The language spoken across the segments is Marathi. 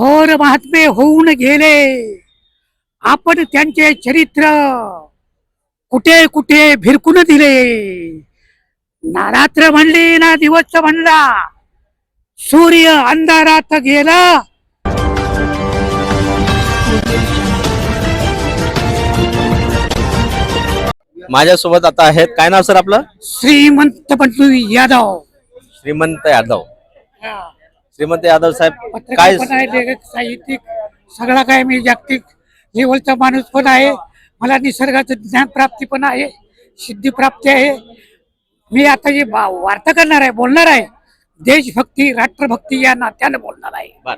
थोर महात्मे होऊन गेले. आपण त्यांचे चरित्र कुठे कुठे भिरकून दिले. ना रात्र म्हणली ना दिवस म्हणला. सूर्य अंधारात गेला. माझ्यासोबत आता आहेत. काय नाव सर आपलं? श्रीमंत बंधू यादव. श्रीमंत यादव. श्रीमंत यादव साहेब काय पण आहे लेखक साहित्यिक सगळा काय मी जागतिक लेवलचा माणूस पण आहे. मला निसर्गाचं ज्ञान प्राप्ती पण आहे सिद्धी प्राप्ती आहे. मी आता जी बा- वार्ता करणार आहे बोलणार आहे देशभक्ती राष्ट्रभक्ती या नात्यानं बोलणार आहे. बर.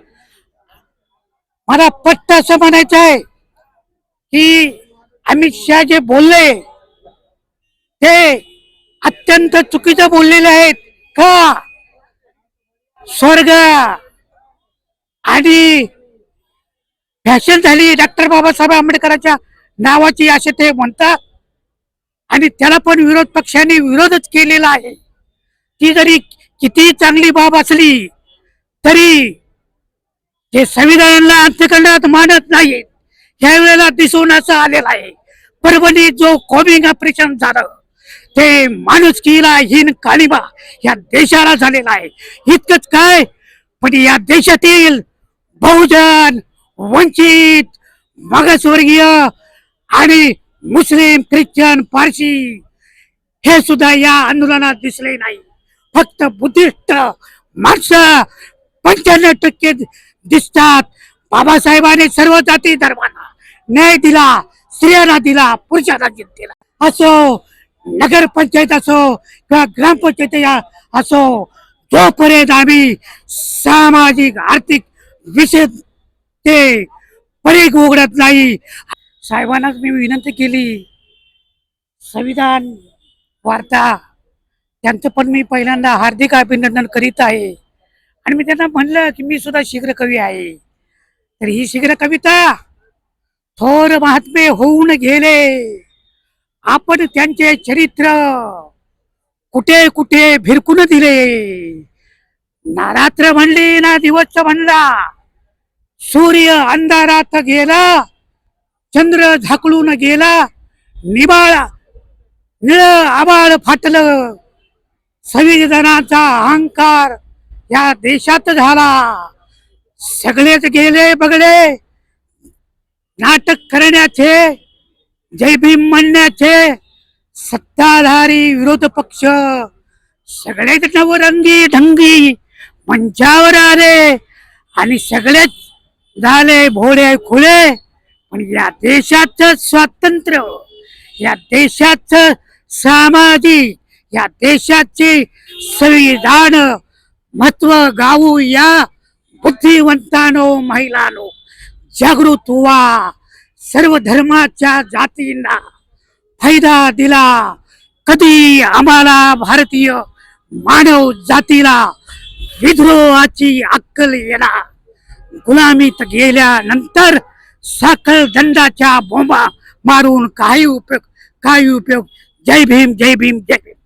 मला पट्ट असं म्हणायचं आहे की अमित शहा जे बोलले ते अत्यंत चुकीचं बोललेले आहेत. का? स्वर्ग. आणि फॅशन झाली. डॉक्टर बाबासाहेब आंबेडकरांच्या नावाची असे ते म्हणतात. आणि त्याला पण विरोध पक्षाने विरोधच केलेला आहे. ती जरी किती चांगली बाब असली तरी ते संविधानाला अंत्यखंडात मानत नाहीत. ह्या वेळेला दिसून असं आलेलं आहे. परभणी जो कोबिंग ऑपरेशन झालं ते माणुसकीला हीन कालिबा या देशाला झालेला आहे. इतकंच काय? पण या देशातील बहुजन वंचित मागासवर्गीय आणि मुस्लिम ख्रिश्चन पारशी हे सुद्धा या आंदोलनात दिसले नाही. फक्त बुद्धिस्ट माणसं पंच्याण्णव टक्के दिसतात. बाबासाहेबांनी सर्व जाती धर्मांना न्याय दिला स्त्रियांना दिला पुरुषांना दिला. असो नगरपंचायत असो किंवा ग्रामपंचायत असो जोपर्यंत आम्ही सामाजिक आर्थिक विषय ते परीघ उघडत नाही साहेबांनाच मी विनंती केली. संविधान वार्ता त्यांचं पण मी पहिल्यांदा हार्दिक अभिनंदन करीत आहे. आणि मी त्यांना म्हणलं की मी सुद्धा शीघ्र कवी आहे. तर ही शीघ्र कविता थोर महात्मे होऊन गेले. आपण त्यांचे चरित्र कुठे कुठे भिरकून दिले. ना रात्र म्हणली ना दिवस म्हणला. सूर्य अंधारात गेला चंद्र झाकळून गेला निबाळ निळ आबाळ फाटलं. संविधानाचा अहंकार या देशात झाला. सगळेच गेले बगडे. नाटक करण्याचे जय भीम म्हणण्याचे सत्ताधारी विरोध पक्ष. सगळेच नवरंगी ढंगी मंचावर आले आणि सगळेच झाले भोळे खुळे. पण या देशाचं स्वातंत्र्य या देशाचं सामाजिक या देशाचे संविधान महत्त्व गाऊ या बुद्धिवंतानो महिलानो जागृत व्हा. सर्व धर्माच्या जातींना फायदा दिला. कधी आम्हाला भारतीय मानव जातीला विद्रोहाची अक्कल येणार. गुलामीत गेल्यानंतर साखळ दंडाच्या बोंबा मारून काही उपयोग काही उपयोग. जय भीम जय भीम जय भीम.